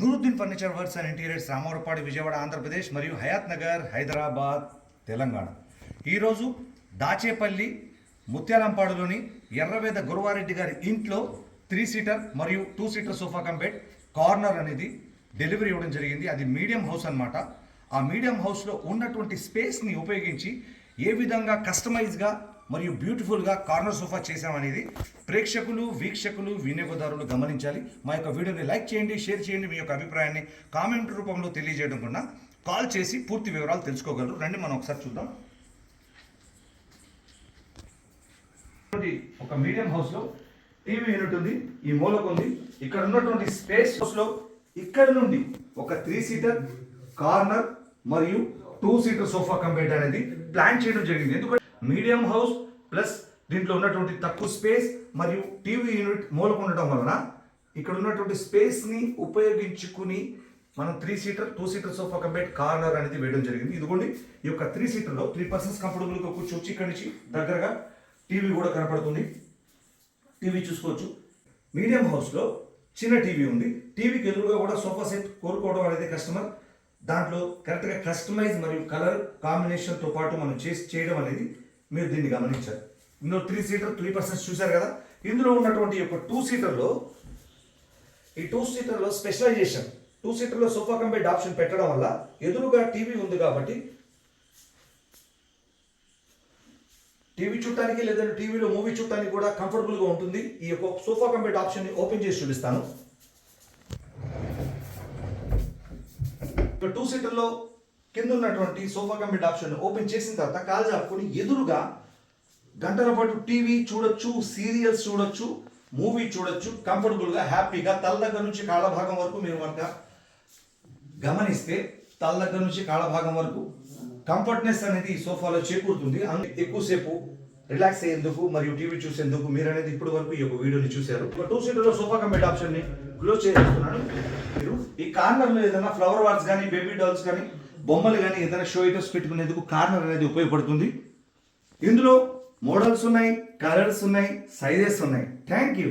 Nooruddin furniture works and interiors Ramavarappadu Vijayawada Andhra Pradesh మరియు హయాత్ నగర్ హైదరాబాద్ తెలంగాణ. ఈరోజు దాచేపల్లి ముత్యాలంపాడులోని ఎర్రవేద గురువారెడ్డి గారి ఇంట్లో త్రీ సీటర్ మరియు two seater sofa cum bed corner అనేది డెలివరీ ఇవ్వడం జరిగింది. అది మీడియం హౌస్ అన్నమాట. ఆ మీడియం హౌస్లో ఉన్నటువంటి స్పేస్ని ఉపయోగించి ఏ విధంగా కస్టమైజ్గా మరియు బ్యూటిఫుల్గా కార్నర్ సోఫా చేశామనేది ప్రేక్షకులు వీక్షకులు వినియోగదారులు గమనించాలి. మా యొక్క వీడియోని లైక్ చేయండి షేర్ చేయండి మీ యొక్క అభిప్రాయాన్ని కామెంట్ రూపంలో తెలియజేయడం కన్నా కాల్ చేసి పూర్తి వివరాలు తెలుసుకోగలరు. రండి మనం ఒకసారి చూద్దాం. ఒక మీడియం హౌస్లో టీవీ యూనిట్ ఉంది ఈ మూలకు ఉంది. ఇక్కడ ఉన్నటువంటి స్పేస్ హౌస్లో ఇక్కడ నుండి ఒక త్రీ సీటర్ కార్నర్ మరియు టూ సీటర్ సోఫా కంప్లీట్ అనేది ప్లాన్ చేయడం జరిగింది. ఎందుకంటే మీడియం హౌస్ ప్లస్ దీంట్లో ఉన్నటువంటి తక్కువ స్పేస్ మరియు టీవీ యూనిట్ మూలకు ఉండటం వలన ఇక్కడ ఉన్నటువంటి స్పేస్ని ఉపయోగించుకుని మనం three seater two seater sofa cum bed corner అనేది వేయడం జరిగింది. ఇదిగోండి ఈ యొక్క త్రీ సీటర్లో త్రీ పర్సన్స్ కంఫర్టబుల్గా కూర్చోవచ్చు. ఇక్కడ నుంచి దగ్గరగా టీవీ కూడా కనపడుతుంది. టీవీ చూసుకోవచ్చు. మీడియం హౌస్లో చిన్న టీవీ ఉంది. టీవీకి ఎదురుగా కూడా సోఫా సెట్ కోరుకోవడం అనేది కస్టమర్ దాంట్లో కరెక్ట్గా కస్టమైజ్ మరియు కలర్ కాంబినేషన్తో పాటు మనం చేసి చేయడం అనేది మీరు దీన్ని గమనించారు ఇందులో త్రీ సీటర్ త్రీ పర్సెంట్ చూశారు కదా? ఇందులో ఉన్నటువంటి యొక్క టూ సీటర్లో ఈ టూ సీటర్లో స్పెషలైజేషన్ టూ సీటర్లో సోఫా కంపెడ్ ఆప్షన్ పెట్టడం వల్ల ఎదురుగా టీవీ ఉంది కాబట్టి టీవీ చూడటానికి లేదంటే టీవీలో మూవీ చూడటానికి కూడా కంఫర్టబుల్గా ఉంటుంది. ఈ యొక్క సోఫా కంపెడ్ ఆప్షన్ని ఓపెన్ చేసి చూపిస్తాను. టూ సీటర్లో కింద ఉన్నటువంటి సోఫా కంబెడ్ ఆప్షన్ ఓపెన్ చేసిన తర్వాత కాలు జాపుకొని ఎదురుగా గంటల పాటు టీవీ చూడొచ్చు సీరియల్స్ చూడొచ్చు మూవీ చూడొచ్చు కంఫర్టబుల్గా హ్యాపీగా తల దగ్గర నుంచి కాళ్ళ భాగం వరకు మీరు కనుక గమనిస్తే తల దగ్గర నుంచి కాళ్ళ భాగం వరకు కంఫర్ట్నెస్ అనేది ఈ సోఫాలో చేకూరుతుంది. అందుకే ఎక్కువసేపు రిలాక్స్ అయ్యేందుకు మరియు టీవీ చూసేందుకు మీరు అనేది ఇప్పటి వరకు ఈ యొక్క వీడియోని చూశారు. ఒక టూ సీటర్లో సోఫా కంబెడ్ ఆప్షన్ని క్లోజ్ చేస్తున్నాను. మీరు ఈ కార్నర్లో ఏదైనా ఫ్లవర్ వాట్స్ కానీ బేబీ డాల్స్ కానీ బొమ్మలు కానీ ఏదైనా షో ఐటమ్స్ పెట్టుకునేందుకు కార్నర్ అనేది ఉపయోగపడుతుంది. ఇందులో మోడల్స్ ఉన్నాయి కలర్స్ ఉన్నాయి సైజెస్ ఉన్నాయి. Thank you